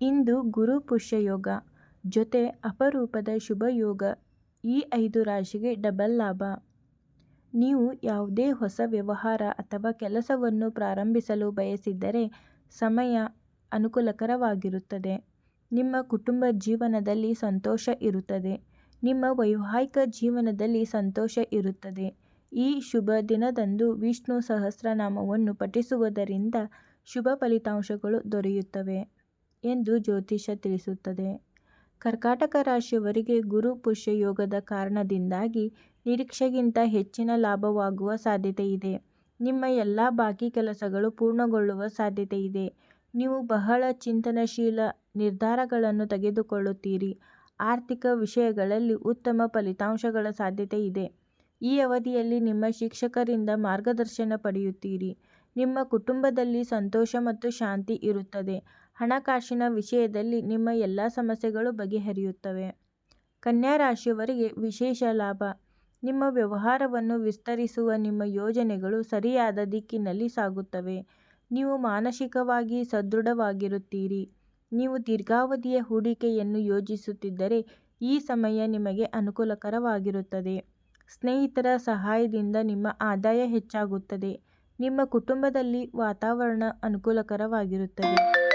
ಇಂದು ಗುರು ಪುಷ್ಯ ಯೋಗ ಜೊತೆ ಅಪರೂಪದ ಶುಭ ಯೋಗ ಈ ಐದು ರಾಶಿಗೆ ಡಬಲ್ ಲಾಭ. ನೀವು ಯಾವುದೇ ಹೊಸ ವ್ಯವಹಾರ ಅಥವಾ ಕೆಲಸವನ್ನು ಪ್ರಾರಂಭಿಸಲು ಬಯಸಿದ್ದರೆ ಸಮಯ ಅನುಕೂಲಕರವಾಗಿರುತ್ತದೆ. ನಿಮ್ಮ ಕುಟುಂಬ ಜೀವನದಲ್ಲಿ ಸಂತೋಷ ಇರುತ್ತದೆ. ನಿಮ್ಮ ವೈವಾಹಿಕ ಜೀವನದಲ್ಲಿ ಸಂತೋಷ ಇರುತ್ತದೆ. ಈ ಶುಭ ದಿನದಂದು ವಿಷ್ಣು ಸಹಸ್ರನಾಮವನ್ನು ಪಠಿಸುವುದರಿಂದ ಶುಭ ಫಲಿತಾಂಶಗಳು ದೊರೆಯುತ್ತವೆ. ಎಂದು ಜ್ಯೋತಿಷ್ಯ ತಿಳಿಸುತ್ತದೆ. ಕರ್ಕಾಟಕ ರಾಶಿಯವರಿಗೆ ಗುರು ಪುಷ್ಯ ಯೋಗದ ಕಾರಣದಿಂದಾಗಿ ನಿರೀಕ್ಷೆಗಿಂತ ಹೆಚ್ಚಿನ ಲಾಭವಾಗುವ ಸಾಧ್ಯತೆ ಇದೆ. ನಿಮ್ಮ ಎಲ್ಲ ಬಾಕಿ ಕೆಲಸಗಳು ಪೂರ್ಣಗೊಳ್ಳುವ ಸಾಧ್ಯತೆ ಇದೆ. ನೀವು ಬಹಳ ಚಿಂತನಶೀಲ ನಿರ್ಧಾರಗಳನ್ನು ತೆಗೆದುಕೊಳ್ಳುತ್ತೀರಿ. ಆರ್ಥಿಕ ವಿಷಯಗಳಲ್ಲಿ ಉತ್ತಮ ಫಲಿತಾಂಶಗಳ ಸಾಧ್ಯತೆ ಇದೆ. ಈ ಅವಧಿಯಲ್ಲಿ ನಿಮ್ಮ ಶಿಕ್ಷಕರಿಂದ ಮಾರ್ಗದರ್ಶನ ಪಡೆಯುತ್ತೀರಿ. ನಿಮ್ಮ ಕುಟುಂಬದಲ್ಲಿ ಸಂತೋಷ ಮತ್ತು ಶಾಂತಿ ಇರುತ್ತದೆ. ಹಣಕಾಸಿನ ವಿಷಯದಲ್ಲಿ ನಿಮ್ಮ ಎಲ್ಲ ಸಮಸ್ಯೆಗಳು ಬಗೆಹರಿಯುತ್ತವೆ. ಕನ್ಯಾ ರಾಶಿಯವರಿಗೆ ವಿಶೇಷ ಲಾಭ. ನಿಮ್ಮ ವ್ಯವಹಾರವನ್ನು ವಿಸ್ತರಿಸುವ ನಿಮ್ಮ ಯೋಜನೆಗಳು ಸರಿಯಾದ ದಿಕ್ಕಿನಲ್ಲಿ ಸಾಗುತ್ತವೆ. ನೀವು ಮಾನಸಿಕವಾಗಿ ಸದೃಢವಾಗಿರುತ್ತೀರಿ. ನೀವು ದೀರ್ಘಾವಧಿಯ ಹೂಡಿಕೆಯನ್ನು ಯೋಜಿಸುತ್ತಿದ್ದರೆ ಈ ಸಮಯ ನಿಮಗೆ ಅನುಕೂಲಕರವಾಗಿರುತ್ತದೆ. ಸ್ನೇಹಿತರ ಸಹಾಯದಿಂದ ನಿಮ್ಮ ಆದಾಯ ಹೆಚ್ಚಾಗುತ್ತದೆ. ನಿಮ್ಮ ಕುಟುಂಬದಲ್ಲಿ ವಾತಾವರಣ ಅನುಕೂಲಕರವಾಗಿರುತ್ತದೆ.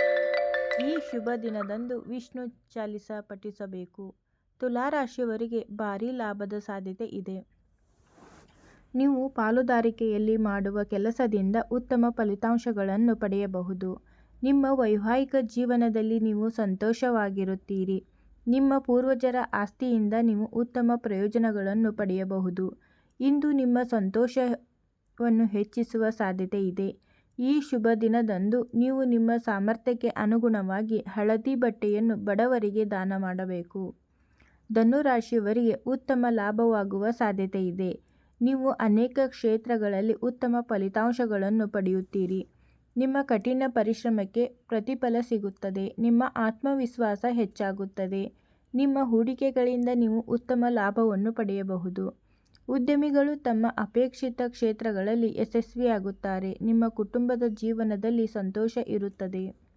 ಈ ಶುಭ ದಿನದಂದು ವಿಷ್ಣು ಚಾಲಿಸ ಪಠಿಸಬೇಕು. ತುಲಾರಾಶಿಯವರಿಗೆ ಭಾರಿ ಲಾಭದ ಸಾಧ್ಯತೆ ಇದೆ. ನೀವು ಪಾಲುದಾರಿಕೆಯಲ್ಲಿ ಮಾಡುವ ಕೆಲಸದಿಂದ ಉತ್ತಮ ಫಲಿತಾಂಶಗಳನ್ನು ಪಡೆಯಬಹುದು. ನಿಮ್ಮ ವೈವಾಹಿಕ ಜೀವನದಲ್ಲಿ ನೀವು ಸಂತೋಷವಾಗಿರುತ್ತೀರಿ. ನಿಮ್ಮ ಪೂರ್ವಜರ ಆಸ್ತಿಯಿಂದ ನೀವು ಉತ್ತಮ ಪ್ರಯೋಜನಗಳನ್ನು ಪಡೆಯಬಹುದು. ಇಂದು ನಿಮ್ಮ ಸಂತೋಷವನ್ನು ಹೆಚ್ಚಿಸುವ ಸಾಧ್ಯತೆ ಇದೆ. ಈ ಶುಭ ದಿನದಂದು ನೀವು ನಿಮ್ಮ ಸಾಮರ್ಥ್ಯಕ್ಕೆ ಅನುಗುಣವಾಗಿ ಹಳದಿ ಬಟ್ಟೆಯನ್ನು ಬಡವರಿಗೆ ದಾನ ಮಾಡಬೇಕು. ಧನುರಾಶಿಯವರಿಗೆ ಉತ್ತಮ ಲಾಭವಾಗುವ ಸಾಧ್ಯತೆ ಇದೆ. ನೀವು ಅನೇಕ ಕ್ಷೇತ್ರಗಳಲ್ಲಿ ಉತ್ತಮ ಫಲಿತಾಂಶಗಳನ್ನು ಪಡೆಯುತ್ತೀರಿ. ನಿಮ್ಮ ಕಠಿಣ ಪರಿಶ್ರಮಕ್ಕೆ ಪ್ರತಿಫಲ ಸಿಗುತ್ತದೆ. ನಿಮ್ಮ ಆತ್ಮವಿಶ್ವಾಸ ಹೆಚ್ಚಾಗುತ್ತದೆ. ನಿಮ್ಮ ಹೂಡಿಕೆಗಳಿಂದ ನೀವು ಉತ್ತಮ ಲಾಭವನ್ನು ಪಡೆಯಬಹುದು. ಉದ್ಯಮಿಗಳು ತಮ್ಮ ಅಪೇಕ್ಷಿತ ಕ್ಷೇತ್ರಗಳಲ್ಲಿ ಯಶಸ್ವಿಯಾಗುತ್ತಾರೆ. ನಿಮ್ಮ ಕುಟುಂಬದ ಜೀವನದಲ್ಲಿ ಸಂತೋಷ ಇರುತ್ತದೆ.